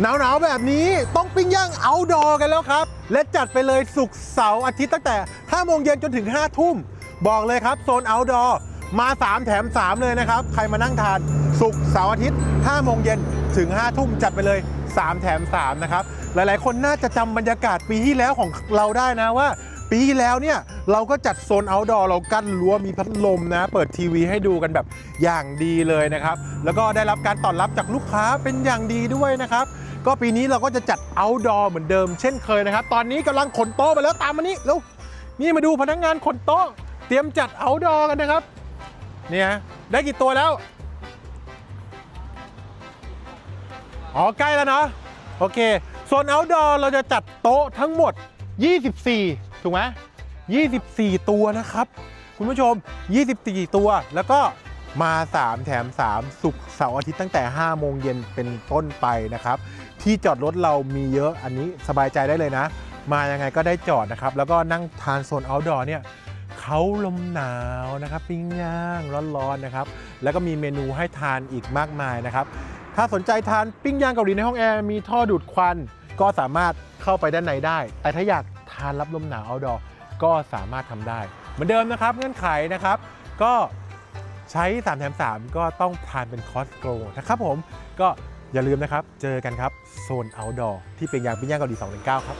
หนาวๆแบบนี้ต้องปิ้งย่างเอาดอกันแล้วครับ และจัดไปเลยสุกเสาร์อาทิตย์ตั้งแต่5โมงเย็นจนถึง 5 ทุ่ม บอกเลยครับ โซนเอาดอมา 3 แถม 3 เลยนะครับ ใครมานั่งทานสุกเสาร์อาทิตย์5โมงเย็นถึง 5 ทุ่มจัดไปเลย 3 แถม 3 นะครับ หลายๆ คนน่าจะจำบรรยากาศปีที่แล้วของเราได้นะว่า ปีที่แล้วเนี่ยเราก็จัดโซน outdoor เรากั้นรั้วมีพัดลมนะ เปิดทีวีให้ดูกันแบบอย่างดีเลยนะครับ แล้วก็ได้รับการตอบรับจากลูกค้าเป็นอย่างดีด้วยนะครับ ก็ปีนี้เราก็จะจัด outdoor เหมือนเดิมเช่นเคยนะครับ ตอนนี้กำลังขนโต๊ะมาแล้วตามมานี่แล้วนี่มาดูพนักงานขนโต๊ะ เตรียมจัด outdoor กันนะครับ เนี่ยได้กี่ตัวแล้ว อ๋อใกล้แล้วเนาะโอเคโซน outdoor เราจะจัดโต๊ะทั้งหมด 24 ถูกไหม24 ตัวนะครับ คุณผู้ชม 24 ตัวแล้วก็ มา 3 แถม 3 สุกเสาร์อาทิตย์ตั้งแต่ 5 โมงเย็นเป็นต้นไปนะครับ ที่จอดรถเรามีเยอะอันนี้สบายใจได้เลยนะ มายังไงก็ได้จอดนะครับ แล้วก็นั่งทานโซนอ outdoor เนี่ยเขาลมหนาวนะครับ ปิ้งย่างร้อนๆนะครับ แล้วก็มีเมนูให้ทานอีกมากมายนะครับ ถ้าสนใจทานปิ้งย่างเกาหลีในห้องแอร์มีท่อดูดควัน ก็สามารถเข้าไปด้านในได้ แต่ถ้าอยากทานรับลมหนาว outdoor ก็สามารถทำได้ เหมือนเดิมนะครับเงื่อนไขนะครับ ก็ ใช้ 3 แถม 3 ก็ต้องทานเป็นคอสโกรนะครับผมก็อย่าลืมนะครับ เจอกันครับ โซน outdoor ที่เป็นยางปิ้งย่างเกาหลี219 ครับ